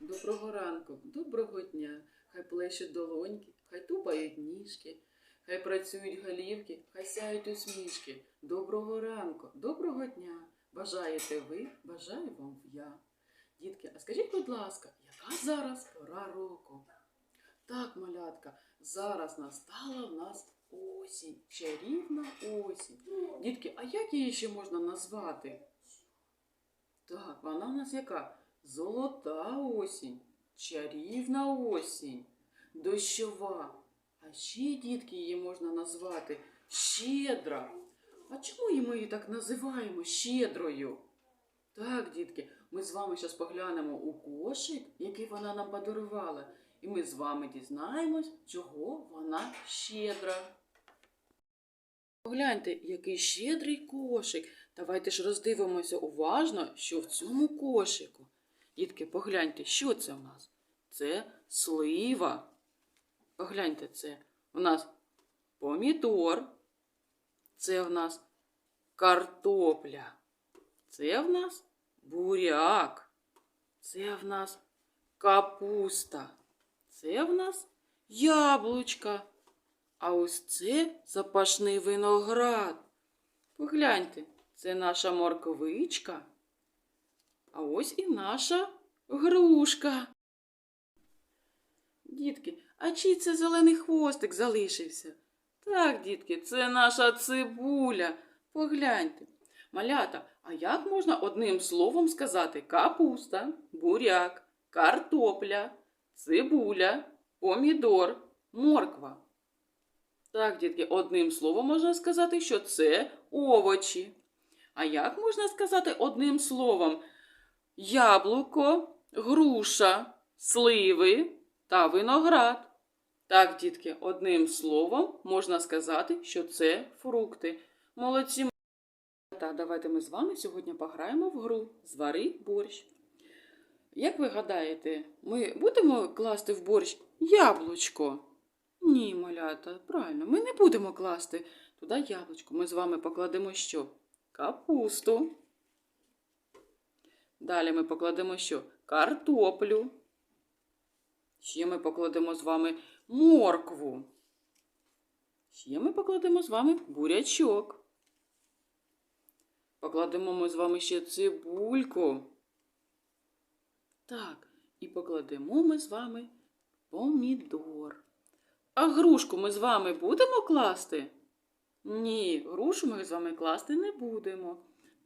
Доброго ранку, доброго дня. Хай плещуть долоньки, хай тупають ніжки, хай працюють голівки, хай сяють усмішки. Доброго ранку, доброго дня. Бажаєте ви, бажаю вам я. Дітки, а скажіть, будь ласка, яка зараз пора року? Так, малятка, зараз настала в нас осінь, чарівна осінь. Дітки, а як її ще можна назвати? Так, вона в нас яка? Золота осінь, чарівна осінь, дощова. А ще, дітки, її можна назвати щедра. А чому ми її так називаємо щедрою? Так, дітки, ми з вами зараз поглянемо у кошик, який вона нам подарувала, і ми з вами дізнаємось, чого вона щедра. Погляньте, який щедрий кошик. Давайте ж роздивимося уважно, що в цьому кошику. Дітки, погляньте, що це в нас? Це слива. Погляньте, це у нас помідор. Це в нас картопля. Це в нас буряк. Це в нас капуста. Це в нас яблучка. А ось це запашний виноград. Погляньте, це наша морковичка. А ось і наша грушка. Дітки, а чий це зелений хвостик залишився? Так, дітки, це наша цибуля. Погляньте. Малята, а як можна одним словом сказати капуста, буряк, картопля, цибуля, помідор, морква? Так, дітки, одним словом можна сказати, що це овочі. А як можна сказати одним словом яблуко, груша, сливи та виноград? Так, дітки, одним словом можна сказати, що це фрукти. Молодці. Та давайте ми з вами сьогодні пограємо в гру Звари борщ. Як ви гадаєте, ми будемо класти в борщ яблучко? Ні, малята, правильно, ми не будемо класти туди яблучко. Ми з вами покладемо що? Капусту. Далі ми покладемо що? Картоплю. Ще ми покладемо з вами моркву. Ще ми покладемо з вами бурячок. Покладемо ми з вами ще цибульку. Так, і покладемо ми з вами помідор. А грушку ми з вами будемо класти? Ні, грушу ми з вами класти не будемо.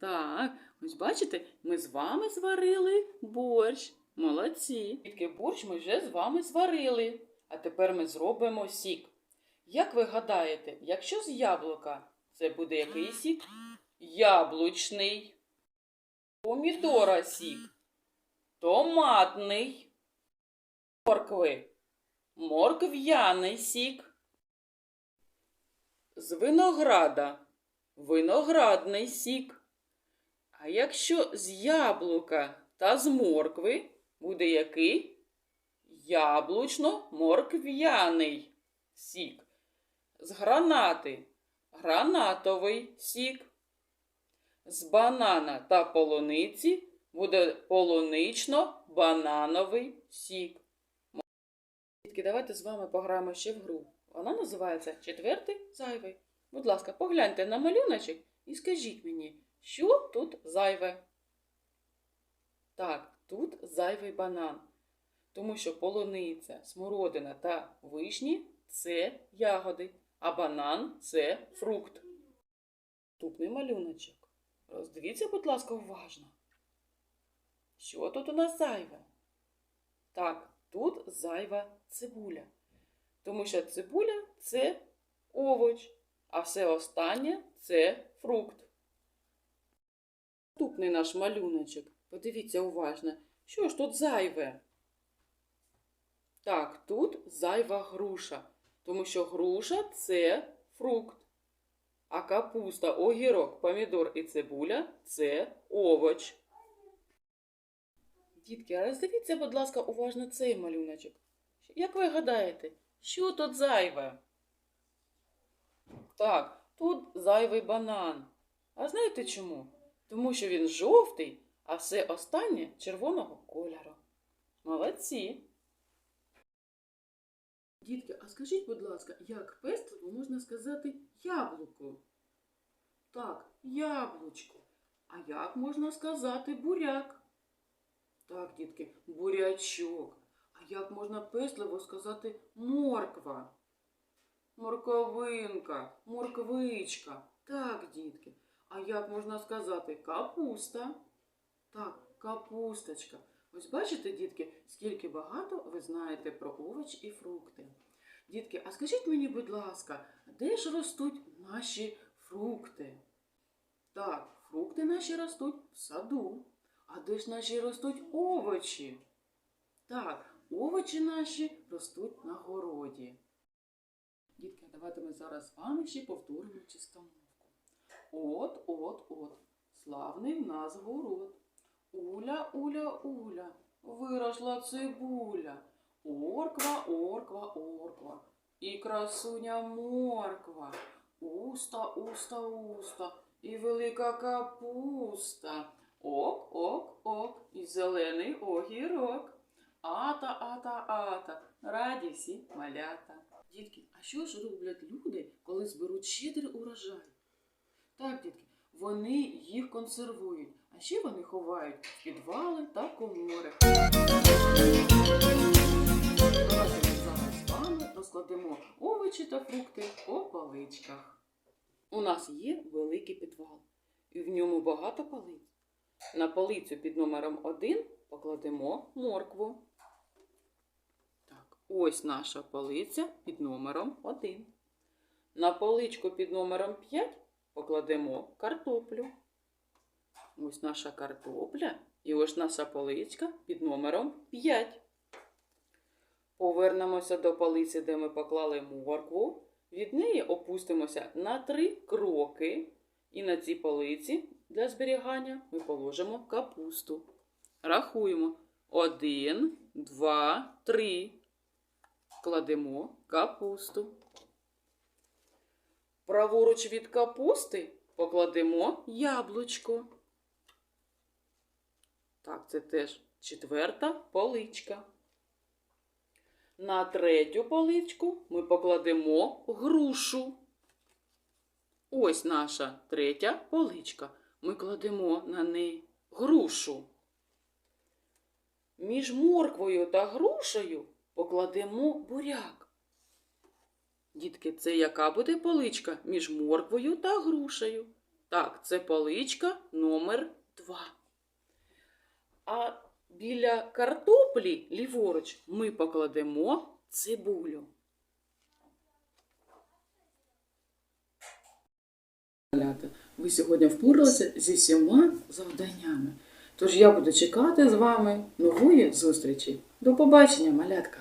Так, ось бачите, ми з вами зварили борщ. Молодці. Тільки борщ ми вже з вами зварили. А тепер ми зробимо сік. Як ви гадаєте, якщо з яблука це буде який сік? Яблучний. Помідора сік. Томатний. Моркви. Моркв'яний сік. З винограда. Виноградний сік. А якщо з яблука та з моркви буде який? Яблучно-моркв'яний сік. З гранати гранатовий сік. З банана та полуниці буде полунично-банановий сік. Дітки, давайте з вами пограємо ще в гру. Вона називається Четвертий зайвий. Будь ласка, погляньте на малюночок і скажіть мені, що тут зайве? Так, тут зайвий банан. Тому що полуниця, смородина та вишні це ягоди, а банан це фрукт. Наступний малюночок. Роздивіться, будь ласка, уважно. Що тут у нас зайве? Так, тут зайва цибуля. Тому що цибуля це овоч, а все останнє це фрукт. Наступний наш малюночок. Подивіться уважно, що ж тут зайве? Так, тут зайва груша, тому що груша це фрукт. А капуста, огірок, помідор і цибуля це овоч. Дітки, роздивіться, будь ласка, уважно цей малюночок. Як ви гадаєте, що тут зайве? Так, тут зайвий банан. А знаєте чому? Тому що він жовтий, а все останнє червоного кольору. Молодці. Дітки, а скажіть, будь ласка, як пестливо можна сказати яблуко? Так, яблучко. А як можна сказати буряк? Так, дітки, бурячок. А як можна пестливо сказати морква? Морковинка, морквичка. Так, дітки. А як можна сказати капуста? Так, капусточка. Ось бачите, дітки, скільки багато ви знаєте про овоч і фрукти. Дітки, а скажіть мені, будь ласка, де ж ростуть наші фрукти? Так, фрукти наші ростуть в саду. А де ж наші ростуть овочі? Так, овочі наші ростуть на городі. Дітки, давайте ми зараз з вами ще повторимо чистомовку. От, от, от, славний в нас город. Уля, уля, уля, виросла цибуля. Орква, орква, орква. І красуня морква. Уста, уста, уста, і велика капуста. Ок, ок, ок, і зелений огірок. Ата, ата, ата, раді всі малята. Дітки, а що ж роблять люди, коли зберуть щедрий урожай? Так, дітки, вони їх консервують, а ще вони ховають в підвали та комори. Давайте зараз з вами овочі та фрукти по поличках. У нас є великий підвал, і в ньому багато полиць. На полицю під номером 1 покладемо моркву. Так, ось наша полиця під номером 1. На поличку під номером 5 покладемо картоплю. Ось наша картопля і ось наша поличка під номером 5. Повернемося до полиці, де ми поклали моркву. Від неї опустимося на три кроки. І на цій полиці для зберігання ми положимо капусту. Рахуємо. Один, два, три. Кладемо капусту. Праворуч від капусти покладемо яблучко. Так, це теж четверта поличка. На третю поличку ми покладемо грушу. Ось наша третя поличка. Ми кладемо на неї грушу. Між морквою та грушею покладемо буряк. Дітки, це яка буде поличка між морквою та грушею? Так, це поличка номер 2. А біля картоплі ліворуч ми покладемо цибулю. Малята, Ви сьогодні впоралися зі всіма завданнями. Тож я буду чекати з вами нової зустрічі. До побачення, малятка!